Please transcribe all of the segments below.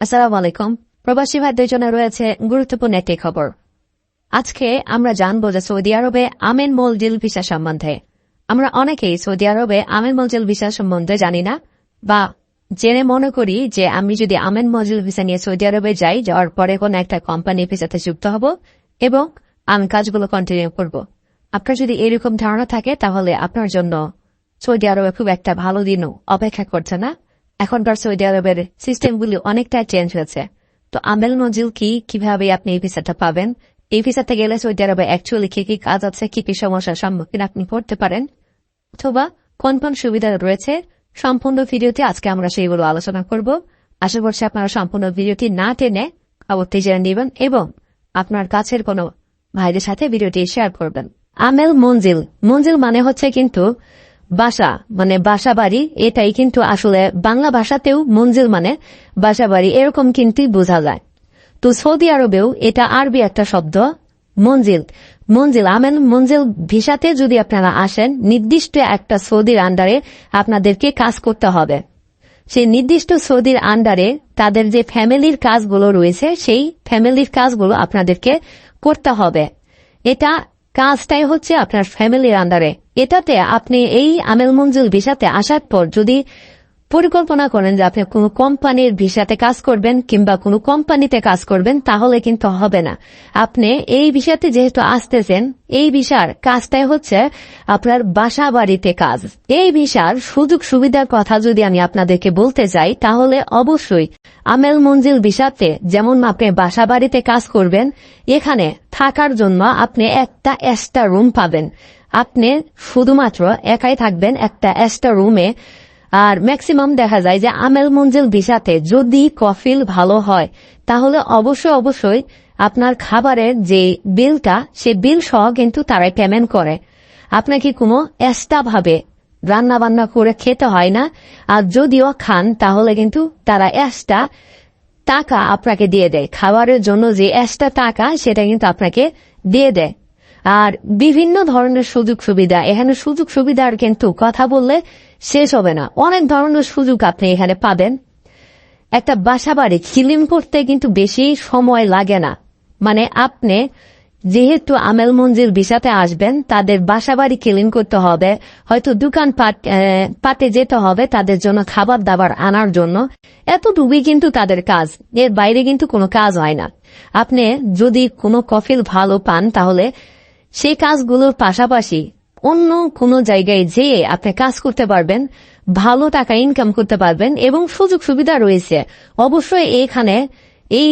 আসসালামু আলাইকুম। প্রবাসী ভাইদের জন্য রয়েছে গুরুত্বপূর্ণ একটি খবর। আজকে আমরা জানব যে সৌদি আরবে আমেন মলজিল ভিসা সম্বন্ধে। আমরা অনেকেই সৌদি আরবে আমেন মলজিল ভিসা সম্বন্ধে জানি না, বা জেনে মনে করি যে আমি যদি আমেন মলজিল ভিসা নিয়ে সৌদি আরবে যাই, যাওয়ার পরে কোন একটা কোম্পানি ভিসাতে যুক্ত হব এবং আমি কাজগুলো কন্টিনিউ করব। আপনার যদি এরকম ধারণা থাকে, তাহলে আপনার জন্য সৌদি আরবে খুব একটা ভালো দিনও অপেক্ষা করছে না। এখনকার সৌদি আরবের সিস্টেমগুলি অনেকটা চেঞ্জ হয়েছে। তো আমেল মজিল কি, কীভাবে আপনি এই ভিসাটা পাবেন? এই ভিসাতে গেলে সৌদি আরবে অ্যাকচুয়ালি কি কি কাজ আছে, কি কি সমস্যার সম্মুখীন আপনি পড়তে পারেন? অথবা কোন কোন সুবিধা রয়েছে? সম্পূর্ণ ভিডিওতে আজকে আমরা সেইগুলো আলোচনা করব। আশা করছি আপনারা সম্পূর্ণ ভিডিওটি না টেনে অবশ্যই জেনে নেবেন এবং আপনার কাছের কোনো ভাইদের সাথে ভিডিওটি শেয়ার করবেন। আমেল মঞ্জিল মঞ্জিল মানে হচ্ছে কিন্তু বাসা মানে বাসা বাড়ি এটাই কিন্তু আসলে বাংলা ভাষাতেও মঞ্জিল মানে বাসা বাড়ি এরকম কিন্তু বোঝা যায়। তো সৌদি আরবেও এটা আরবি একটা শব্দ, মঞ্জিল। মঞ্জিল, আমেন, মঞ্জিল ভিসাতে যদি আপনারা আসেন, নির্দিষ্ট একটা সৌদির আন্ডারে আপনাদেরকে কাজ করতে হবে। সেই নির্দিষ্ট সৌদির আন্ডারে তাদের যে ফ্যামিলির কাজগুলো রয়েছে, সেই ফ্যামিলির কাজগুলো আপনাদেরকে করতে হবে। এটা কাজটাই হচ্ছে আপনার ফ্যামিলির আন্ডারে। এটাতে আপনি এই আমেল মঞ্জুল ভিসাতে আসার পর যদি পরিকল্পনা করেন যে আপনি কোনো কোম্পানির ভিসাতে কাজ করবেন কিংবা কোনো কোম্পানিতে কাজ করবেন, তাহলে কিন্তু হবে না। আপনি এই বিষয়তে যেহেতু আসতেছেন, এই বিষার কাজটাই হচ্ছে আপনার বাসা বাড়িতে কাজ। এই বিষার সুযোগ সুবিধার কথা যদি আমি আপনাদেরকে বলতে যাই, তাহলে অবশ্যই আমেল মঞ্জিল বিষাতে যেমন আপনি বাসা বাড়িতে কাজ করবেন, এখানে থাকার জন্য আপনি একটা এক্সট্রা রুম পাবেন। আপনি শুধুমাত্র একাই থাকবেন একটা এক্সট্রা রুমে আর ম্যাক্সিমাম দেখা যায় যে আমেল মঞ্জিল ভিসাতে যদি কফিল ভালো হয়, তাহলে অবশ্যই অবশ্যই আপনার খাবারের যে বিলটা, সে বিল সহ কিন্তু তারাই পেমেন্ট করে। আপনাকে কোনো এক্সট্রা ভাবে রান্না বান্না করে খেতে হয় না? আর যদিও খান, তাহলে কিন্তু তারা এক্সট্রা টাকা আপনাকে দিয়ে দেয়। খাবারের জন্য যে এক্সট্রা টাকা, সেটা কিন্তু আপনাকে দিয়ে দেয়। আর বিভিন্ন ধরনের সুযোগ সুবিধা। এখানে সুযোগ সুবিধার কিন্তু কথা বললে শেষ হবে না। অনেক ধরনের সুযোগ আপনি এখানে পাবেন। একটা বাসা বাড়ি ক্লিন করতে কিন্তু বেশি সময় লাগে না। মানে আপনি যেহেতু আমেল মঞ্জিল বিষাতে আসবেন, তাদের বাসা বাড়ি ক্লিন করতে হবে। হয়তো দোকান পাটে যেতে হবে তাদের জন্য, খাবার দাবার আনার জন্য। এতটুকুই কিন্তু তাদের কাজ। এর বাইরে কিন্তু কোনো কাজ হয় না। আপনি যদি কোনো কফিল ভালো পান, তাহলে সেই কাজগুলোর পাশাপাশি অন্য কোনো জায়গায় যেয়ে আপনি কাজ করতে পারবেন, ভালো টাকা ইনকাম করতে পারবেন এবং সুযোগ সুবিধা রয়েছে। অবশ্যই এখানে এই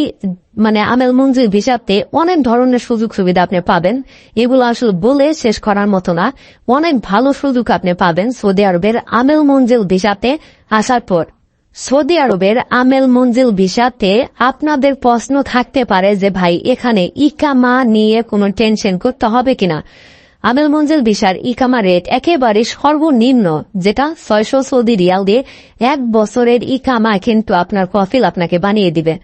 মানে আমেল মঞ্জুর ভিসাতে অনেক ধরনের সুযোগ সুবিধা আপনি পাবেন। এগুলো আসলে বলে শেষ করার মতো না। অনেক ভালো সুযোগ আপনি পাবেন সৌদি আরবের আমেল মঞ্জিল ভিসাতে আসার পর। সৌদি আরবের আমেল মঞ্জিল ভিসাতে আপনাদের প্রশ্ন থাকতে পারে যে, ভাই, এখানে ইকামা নিয়ে কোনো টেনশন করতে হবে কিনা? আমেল মঞ্জিল ভিসার ইকামা রেট একেবারে সর্বনিম্ন, যেটা ছয়শো সৌদি রিয়াল দিয়ে এক বছরের ইকামা কিন্তু আপনার কফিল আপনাকে বানিয়ে দিবে।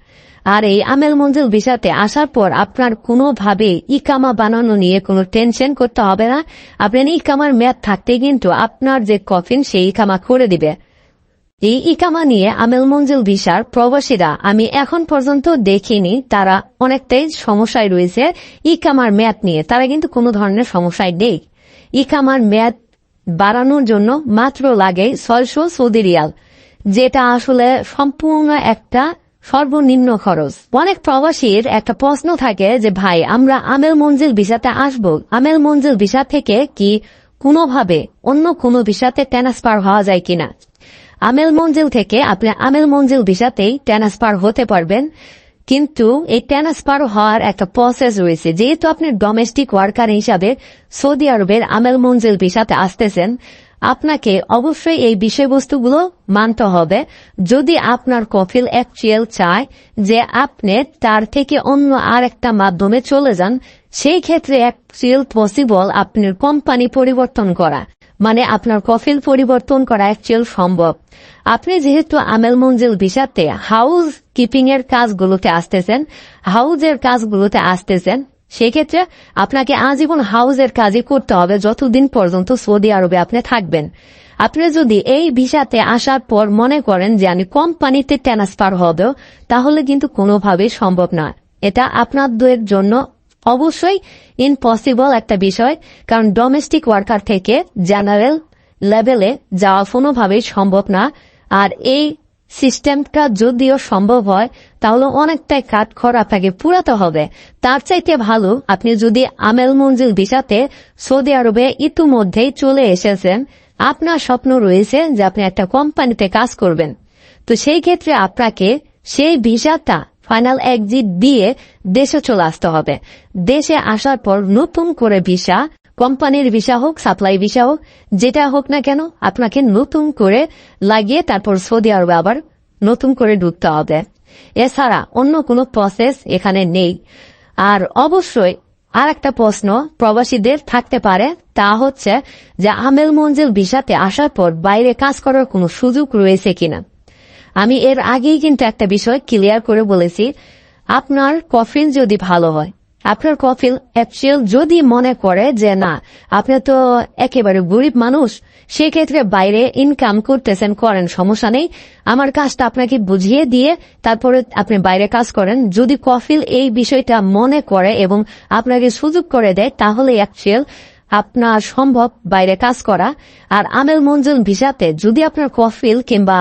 আর এই আমেল মঞ্জিল ভিসাতে আসার পর আপনার কোনোভাবে ইকামা বানানো নিয়ে কোনো টেনশন করতে হবে না। আপনার ইকামার মেয়াদ থাকতে কিন্তু আপনার যে কফিন, সেই ইকামা করে দিবে। এই ইকামা নিয়ে আমেল মঞ্জিল ভিসার প্রবাসীরা আমি এখন পর্যন্ত দেখিনি, তারা অনেকটাই সমস্যায় রয়েছে। ইকামার মেয়াদ নিয়ে তারা কিন্তু কোনো ধরনের সমস্যায় নেই। ইকামার মেয়াদ বাড়ানোর জন্য মাত্র লাগে ছয়শো সৌদি রিয়াল, যেটা আসলে সম্পূর্ণ একটা সর্বনিম্ন খরচ। অনেক প্রবাসীর একটা প্রশ্ন থাকে যে, ভাই, আমরা আমেল মঞ্জিল ভিসাতে আসব? আমেল মঞ্জিল ভিসা থেকে কি কোনোভাবে অন্য কোনো ভিসাতে ট্রান্সফার হওয়া যায় কিনা? আমেল মঞ্জিল থেকে আপনি আমেল মঞ্জিল ভিসাতেই ট্রান্সফার হতে পারবেন। কিন্তু এই ট্রান্সফার হওয়ার একটা প্রসেস রয়েছে। যেহেতু আপনি ডোমেস্টিক ওয়ার্কার হিসাবে সৌদি আরবের আমেল মঞ্জিল ভিসাতে আসতেছেন, আপনাকে অবশ্যই এই বিষয়বস্তুগুলো মানতে হবে। যদি আপনার কফিল অ্যাকচুয়াল চায় যে আপনি তার থেকে অন্য আর একটা মাধ্যমে চলে যান, সেই ক্ষেত্রে অ্যাকচুয়াল পসিবল আপনার কোম্পানি পরিবর্তন করা। মানে আপনার কফিল পরিবর্তন করা অ্যাকচুয়াল সম্ভব। আপনি যেহেতু আমেল মঞ্জিল ভিসাতে হাউস কিপিং এর কাজগুলোতে আসতেছেন হাউজের কাজগুলোতে আসতেছেন, সেক্ষেত্রে আপনাকে আজীবন হাউজের কাজই করতে হবে যতদিন পর্যন্ত সৌদি আরবে আপনি থাকবেন। আপনি যদি এই ভিসাতে আসার পর মনে করেন যে আমি কোম্পানিতে ট্রান্সফার হবে তাহলে কিন্তু কোনোভাবেই সম্ভব নয় এটা আপনাদের জন্য অবশ্যই ইম্পসিবল একটা বিষয়, কারণ ডোমেস্টিক ওয়ার্কার থেকে জেনারেল লেভেলে যাওয়া কোনোভাবেই সম্ভব না। আর এই সিস্টেমটা যদিও সম্ভব হয়, তাহলে অনেকটাই কাঠ খড় আপনাকে পুরাতে হবে। তার চাইতে ভালো, আপনি যদি আমেল মঞ্জিল ভিসাতে সৌদি আরবে ইতিমধ্যেই চলে এসেছেন, আপনার স্বপ্ন রয়েছে যে আপনি একটা কোম্পানিতে কাজ করবেন। তো সেই ক্ষেত্রে আপনাকে সেই ভিসাটা ফাইনাল এক্সিট দিয়ে দেশে চলে আসতে হবে। দেশে আসার পর নতুন করে ভিসা, কোম্পানির ভিসা হোক, সাপ্লাই ভিসা হোক, যেটা হোক না কেন, আপনাকে নতুন করে লাগিয়ে তারপর সৌদি আরবে আবার নতুন করে ঢুকতে হবে। এছাড়া অন্য কোনো প্রসেস এখানে নেই। আর অবশ্যই আর একটা প্রশ্ন, প্রবাসীদের থাকতে পারে, তা হচ্ছে যে আমেল মঞ্জিল ভিসাতে আসার পর বাইরে কাজ করার কোনো সুযোগ রয়েছে কিনা। আমি এর আগেই কিন্তু একটা বিষয় ক্লিয়ার করে বলেছি। আপনার কফিন যদি ভালো হয়, আপনার কফিল অ্যাকচুয়াল যদি মনে করে যে না, আপনি তো একেবারে গরিব মানুষ, সেক্ষেত্রে বাইরে ইনকাম করতেছেন, করেন, সমস্যা নেই। আমার কাজটা আপনাকে বুঝিয়ে দিয়ে তারপরে আপনি বাইরে কাজ করেন। যদি কফিল এই বিষয়টা মনে করে এবং আপনাকে সুযোগ করে দেয়, তাহলে অ্যাকচুয়াল আপনার সম্ভব বাইরে কাজ করা, আর আমেল মঞ্জুল ভিসাতে যদি আপনার কফিল কিংবা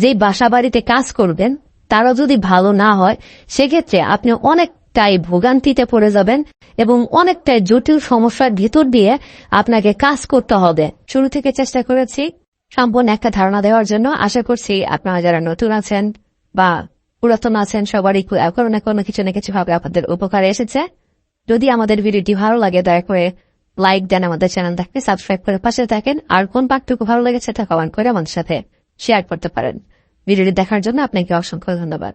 যেই বাসা বাড়িতে কাজ করবেন তারা যদি ভালো না হয়, সেক্ষেত্রে আপনি অনেকটাই ভোগান্তিতে পড়ে যাবেন এবং অনেকটাই জটিল সমস্যার ভিতর দিয়ে আপনাকে কাজ করতে হবে। শুরু থেকে চেষ্টা করেছি সম্পূর্ণ একটা ধারণা দেওয়ার জন্য। আশা করছি আপনারা যারা নতুন আছেন বা পুরাতন আছেন, সবারই কোনো না কোনো কিছু না কিছু ভাবে আপনাদের উপকারে এসেছে। যদি আমাদের ভিডিওটি ভালো লাগে, দয়া করে লাইক দেন আমাদের চ্যানেল দেখে সাবস্ক্রাইব করে পাশে থাকেন, আর কোন পাকটুকু ভালো লেগেছে তা কমেন্ট করে আমাদের সাথে শেয়ার করতে পারেন। ভিডিওটি দেখার জন্য আপনাকে অসংখ্য ধন্যবাদ।